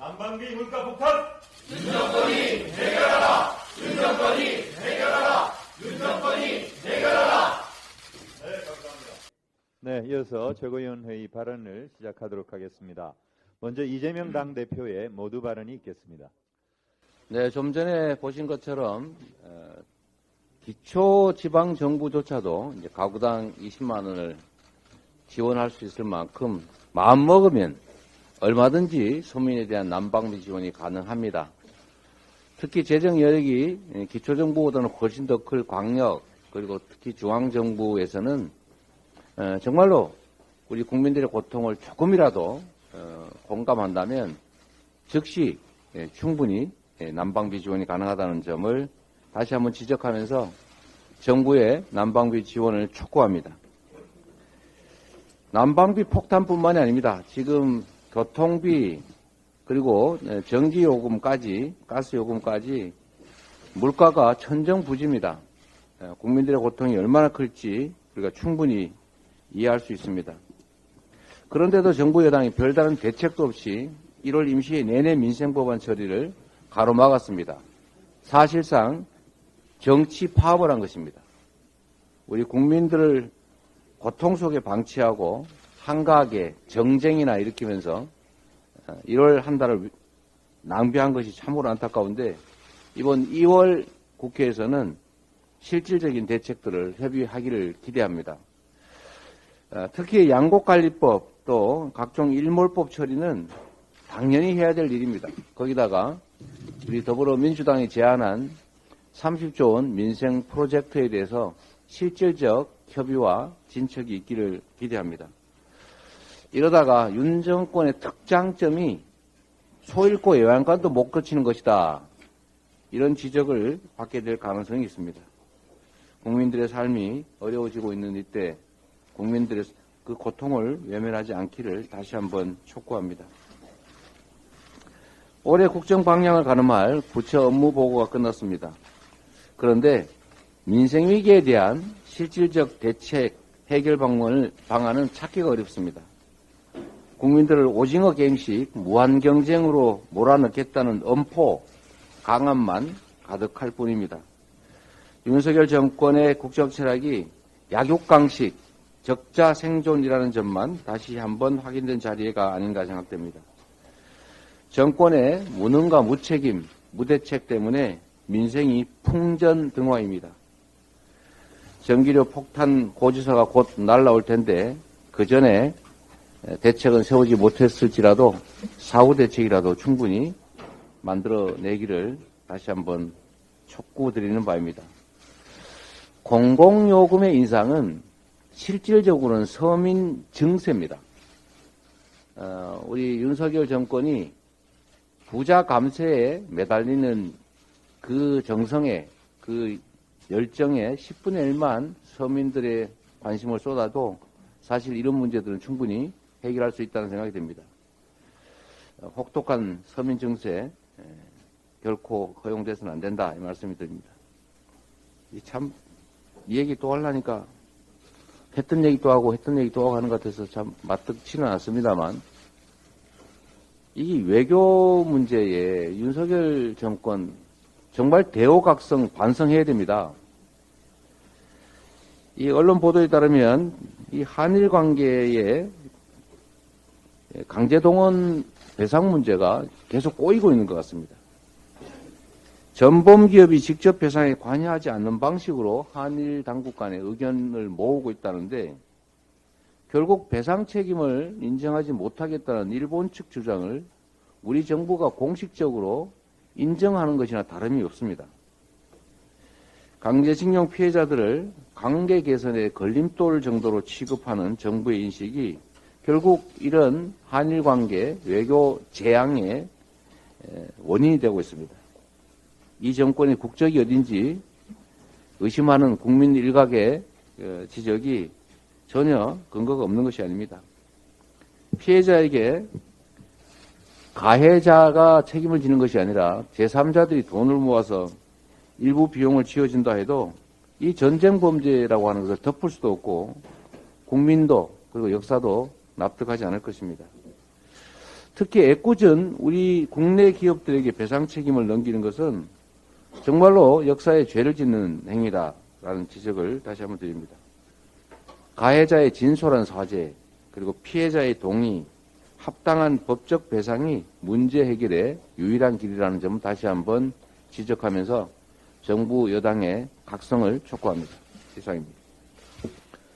난방비 물가 폭탄! 네, 이어서 최고위원회의 발언을 시작하도록 하겠습니다. 먼저 이재명 당대표의 모두 발언이 있겠습니다. 네, 좀 전에 보신 것처럼 어, 기초 지방 정부조차도 이제 가구당 20만 원을 지원할 수 있을 만큼 마음 먹으면 얼마든지 소민에 대한 난방비 지원이 가능합니다. 특히 재정 여력이 예, 기초정부보다는 훨씬 더 클 광역 그리고 특히 중앙정부에서는 어, 정말로 우리 국민들의 고통을 조금이라도 어, 공감한다면 즉시 예, 충분히 예, 난방비 지원이 가능하다는 점을 다시 한번 지적하면서 정부의 난방비 지원을 촉구합니다. 난방비 폭탄뿐만이 아닙니다. 지금 교통비 그리고 예, 전기요금까지 가스요금까지 물가가 천정부지입니다. 예, 국민들의 고통이 얼마나 클지 우리가 충분히 이해할 수 있습니다. 그런데도 정부 여당이 별다른 대책도 없이 1월 임시의 내내 민생법안 처리를 가로막았습니다. 사실상 정치 파업을 한 것입니다. 우리 국민들을 고통 속에 방치하고 한가하게 정쟁이나 일으키면서 1월 한 달을 낭비한 것이 참으로 안타까운데 이번 2월 국회에서는 실질적인 대책들을 협의하기를 기대합니다. 어, 특히 양곡관리법 또 각종 일몰법 처리는 당연히 해야 될 일입니다. 거기다가 우리 더불어민주당이 제안한 30조 원 민생 프로젝트에 대해서 실질적 협의와 진척이 있기를 기대합니다. 이러다가 윤 정권의 특장점이 소잃고 예완관도 못 거치는 것이다. 이런 지적을 받게 될 가능성이 있습니다. 국민들의 삶이 어려워지고 있는 이때 국민들의 그 고통을 외면하지 않기를 다시 한번 촉구합니다. 올해 국정 방향을 가늠할 부처 업무 보고가 끝났습니다. 그런데 민생 위기에 대한 실질적 대책 해결 방안을, 찾기가 어렵습니다. 국민들을 오징어 게임식 무한 경쟁으로 몰아넣겠다는 엄포, 강함만 가득할 뿐입니다. 윤석열 정권의 국정 철학이 약육강식, 적자 생존이라는 점만 다시 한번 확인된 자리가 아닌가 생각됩니다. 정권의 무능과 무책임, 무대책 때문에 민생이 풍전등화입니다. 전기료 폭탄 고지서가 곧 날라올 텐데 그 전에 대책은 세우지 못했을지라도 사후 대책이라도 충분히 만들어내기를 다시 한번 촉구드리는 바입니다. 공공요금의 인상은 실질적으로는 서민 증세입니다. 어, 우리 윤석열 정권이 부자 감세에 매달리는 그 정성에 그 열정에 10분의 1만 서민들의 관심을 쏟아도 사실 이런 문제들은 충분히 해결할 수 있다는 생각이 듭니다. 어, 혹독한 서민 증세 에, 결코 허용돼서는 안 된다 이 말씀이 드립니다. 참 이 얘기 또 하려니까 했던 얘기 또 하고 했던 얘기 또 하고 하는 것 같아서 참 맞득치는 않습니다만 이 외교 문제에 윤석열 정권 정말 대호각성 반성해야 됩니다. 이 언론 보도에 따르면 이 한일 관계에 강제동원 배상 문제가 계속 꼬이고 있는 것 같습니다. 전범 기업이 직접 배상에 관여하지 않는 방식으로 한일 당국 간의 의견을 모으고 있다는데 결국 배상 책임을 인정하지 못하겠다는 일본 측 주장을 우리 정부가 공식적으로 인정하는 것이나 다름이 없습니다. 강제징용 피해자들을 관계 개선의 걸림돌 정도로 취급하는 정부의 인식이 결국 이런 한일 관계 외교 재앙의 원인이 되고 있습니다. 이 정권의 국적이 어딘지 의심하는 국민 일각의 어, 지적이 전혀 근거가 없는 것이 아닙니다. 피해자에게 가해자가 책임을 지는 것이 아니라 제3자들이 돈을 모아서 일부 비용을 지어준다 해도 이 전쟁 범죄라고 하는 것을 덮을 수도 없고 국민도 그리고 역사도 납득하지 않을 것입니다. 특히 애꿎은 우리 국내 기업들에게 배상 책임을 넘기는 것은 정말로 역사에 죄를 짓는 행위다라는 지적을 다시 한번 드립니다. 가해자의 진솔한 사죄, 그리고 피해자의 동의, 합당한 법적 배상이 문제 해결의 유일한 길이라는 점을 다시 한번 지적하면서 정부 여당의 각성을 촉구합니다. 이상입니다.